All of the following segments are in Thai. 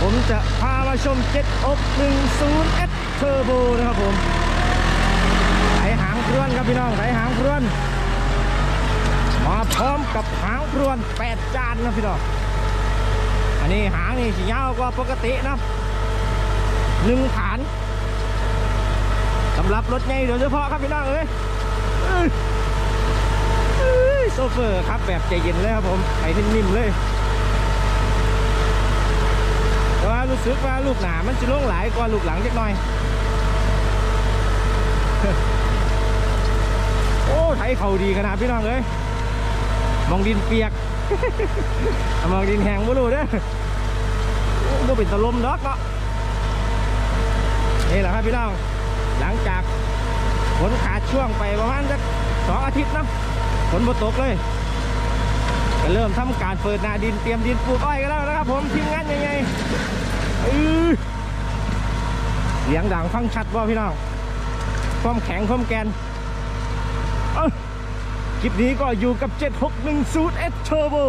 ผมจะพามาชม710 S Turbo นะครับผมไหหางเครื่องครับพี่น้องไหหางเครื่องมาพร้อมกับหางเครื่อง8จานนะพี่น้องอันนี้หางนี่สิยาวกว่าปกตินะหนึ่งฐานสำหรับรถใหญ่โดยเฉพาะครับพี่น้องเอ้ยเอ้ยเอ้ยโซเฟอร์ครับแบบใจเย็นเลยครับผมไปนิ่มๆเลย แต่ว่า รู้สึกว่าลูกหนามันจะล่วงหลายกว่าลูกหลังจักหน่อย โอ้ไถเขาดีขนาดพี่น้องเอ้ยมองดินเปียก มองดินแห้งบ่รู้เด้อโอ้บ่เป็นตะลมดอกเนาะนี่แหละครับพี่น้อง หลังจากฝนขาดช่วงไปประมาณสักสองอาทิตย์นะฝนบ่ตกเลยก็เริ่มทำการเปิดนาดินเตรียมดินปลูกอ้อยกันแล้วนะครับผมทีมงานยังไง เสียงดังฟังชัดว่าพี่น้องความแข็งความแกนคลิปนี้ก็อยู่กับ 7610 S Turbo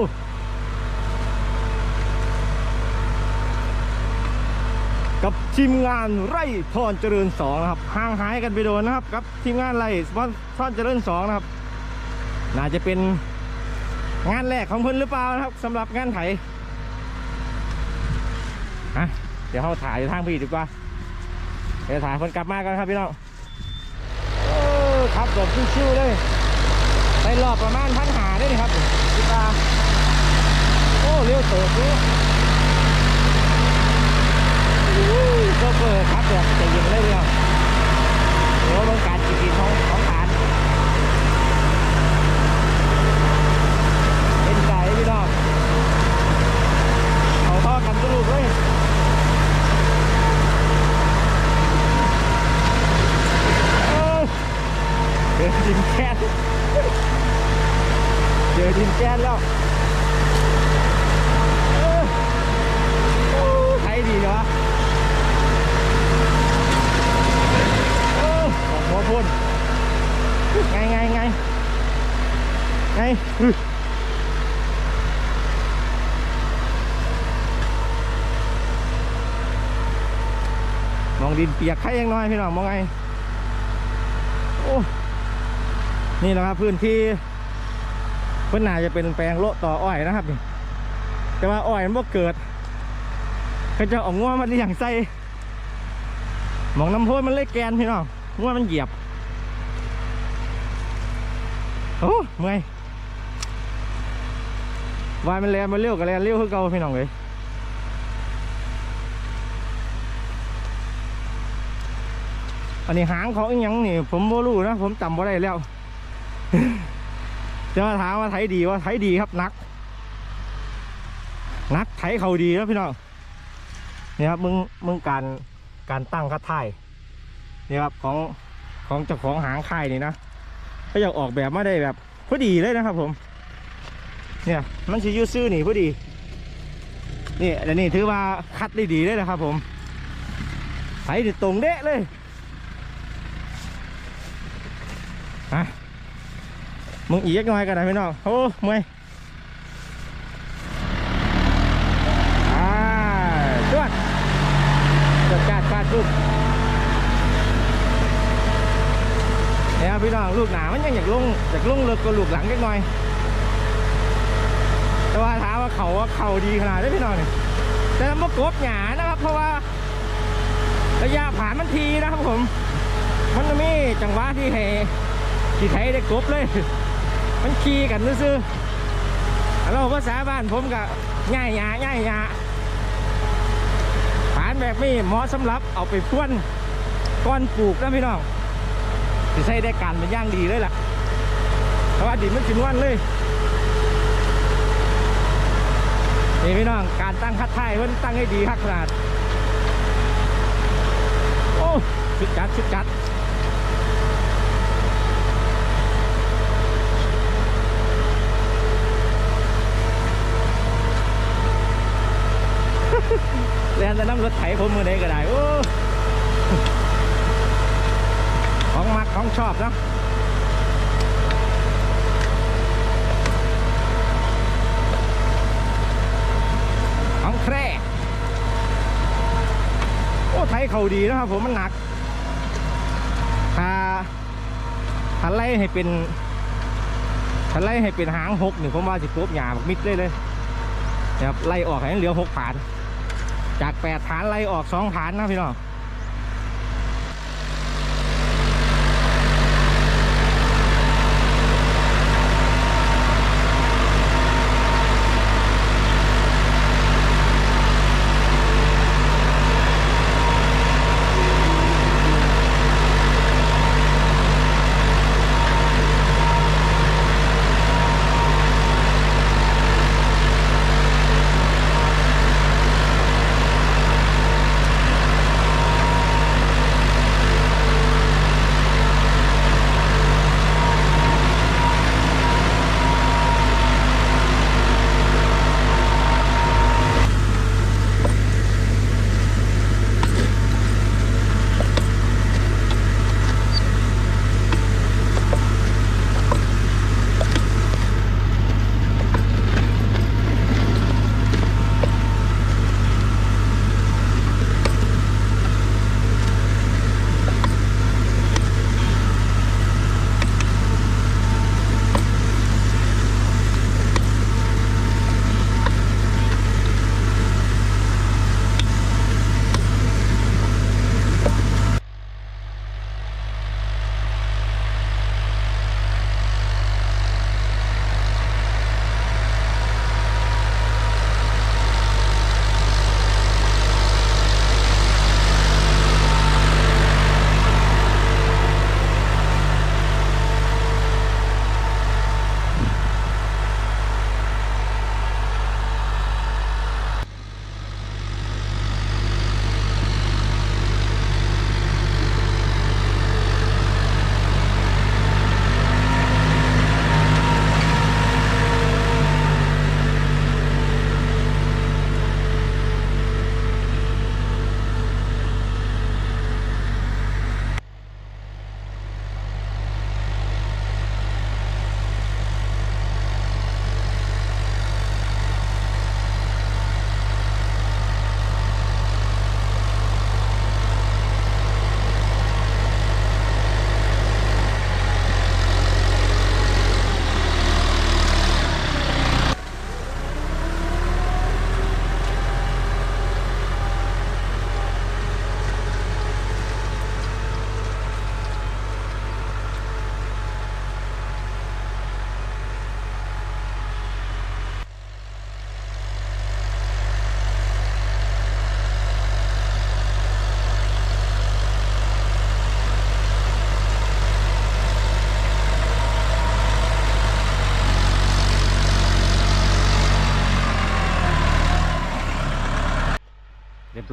กับทีมงานไร่พรเจริญสองนะครับห่างหายกันไปโดนนะครับกับทีมงานไร่พรเจริญสองนะครับ น่าจะเป็นงานแรกของเพิ่นหรือเปล่านะครับสำหรับงานไถ ฮะเดี๋ยวเขาถ่ายทางพี่ดีกว่า เดี๋ยวถ่ายเพิ่นกลับมากันครับพี่น้องครับแบบชิวๆเลยไปรอบประมาณพันหาได้นี่ครับพี่ตาโอ้เร็วเติบเลยก็เปิดครับแบบใจเย็นเลยเดียวเดี๋ยวต้องการจีบของของฐาน เป็นไก่พี่น้องเขาทอดกันกระดูกเลยเอ้ยเจอดินแก๊สเจอดินแก๊สแล้วเอ้ยโอ้ใช้ดีเหรอโอ้ออกหัวพ่นไงไงไงไงอื้อ มองดินเปียกใครยังน้อยพี่น้องมองไงโอ้นี่แหละครับพื้นที่เพื่อนนาจะเป็นแปลงโลต่ออ้อยนะครับนี่แต่ว่าอ้อยมันบ่เกิดเขาจะเอาง่วมาเลี้ยงใส่มองน้ำพนมันเล็กแกนพี่น้องง่วมันเหยียบโอ้เมื่อย วายมันแลนมันเร็วกับแลนเร็วคือเก่าพี่น้องเลยอันนี้หางเของอีหยังนี่ ผมบ่รู้นะผมจำบ่ได้แล้วจะมาถามว่าไถดีว่าไถดีครับนัก นักไถเขาดีแล้วพี่น้องนี่ครับมึงมึงการการตั้งคัดท้ายนี่ครับของของเจ้าของหางค่ายนี่นะก็อยากออกแบบมาได้แบบพอดีเลยนะครับผม เนี่ยมันสิอยูซื่อนี่พอดี นี่อันนี้ถือว่าคัดได้ดีเลยนะครับ ผมไถได้ตรงเด๊ะเลยฮะมึงอีกหน่อยกันนะพี่น้องโอ้เมื่อยอ่าจวดจวดจาดฟาดปุ๊บเนี่ยพี่น้องลูกหนามันยังอยากลงอยากลงเลิกก็ลูกหลังเล็กหน่อย ว่าถามว่าเขาว่าเขาดีขนาดนี้พี่น้องเนี่ยแต่มากบหยานะครับ เพราะว่าระยะผ่านมันทีนะครับผม มันจะมีจังหวะที่ให้ขี่ไทยได้กบเลย มันขี่กันซื่อๆเราภาษาบ้านผมก็ง่ายยาง่ายยาฐานแบบนี้เหมาะสำหรับเอาไปพ่วนก้อนปลูกนะพี่น้องที่ใช้ได้การเป็นย่างดีเลยล่ะเพราะว่าดินมันกินวันเลย นี่พี่น้องการตั้งคัดไทยเพิ่นตั้งให้ดีครับขนาดโอ้ชุดจัดชุดจัดเรียนแต่น้ำรถไถผมมือใดก็ได้โอ้ของมักของชอบเนาะ คร่โอ้ไทยเขาดีนะครับผมมันหนักถ้าถ้าไล่ให้เป็นถ้าไล่ให้เป็นหางหกหนึ่งผมว่าจะครบหยาบมิดเลยเลยนะครับไล่ออกให้เหลือหกผาน จากแปดฐานไล่ออกสองผานนะพี่น้อง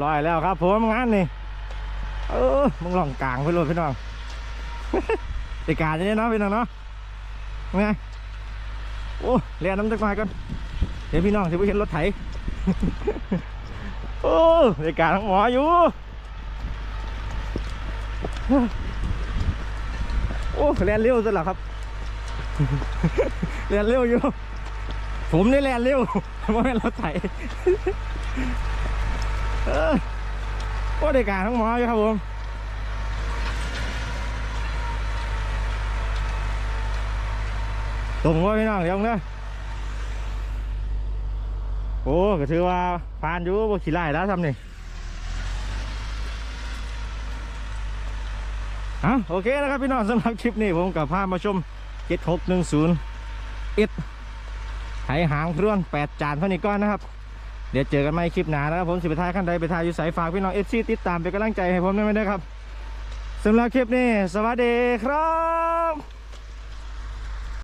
ร้อยแล้วครับผมงานนี่เออมึงลองกลางไปเลยพี่น้องติการอย่างนี้เนาะพี่น้องเนาะไงโอ้เรียนน้ำจักหน่อยก่อนเดี๋ยวพี่น้องจะไปเห็นรถไถโอ้ติการทั้งหมออยู่โอ้เรียนเร็วสุดแล้วครับเรียนเร็วอยู่ ผมนี่เรียนเร็วไม่เป็นรถไถ เออโอ้ได้การทั้งหมออยู่ครับผมตรงว่าพี่น้องเดี๋ยวเด้อโอ้ก็ถือว่าผ่านอยู่บ่ขี้ไล่แล้วทำนี่อะโอเคนะครับพี่น้องสำหรับคลิปนี้ผมกับพามาชม 7610เอ็ดไหหางพรวน8จานเท่านี้ก่อนนะครับ เดี๋ยวเจอกันใหม่คลิปหน้านะครับผมสิบท้ายขั้นใดไปทายอยู่สายฝากพี่น้องเอฟซีติดตามเป็นกำลังใจให้ผมด้วยนะครับสำหรับคลิปนี้ สวัสดีครับ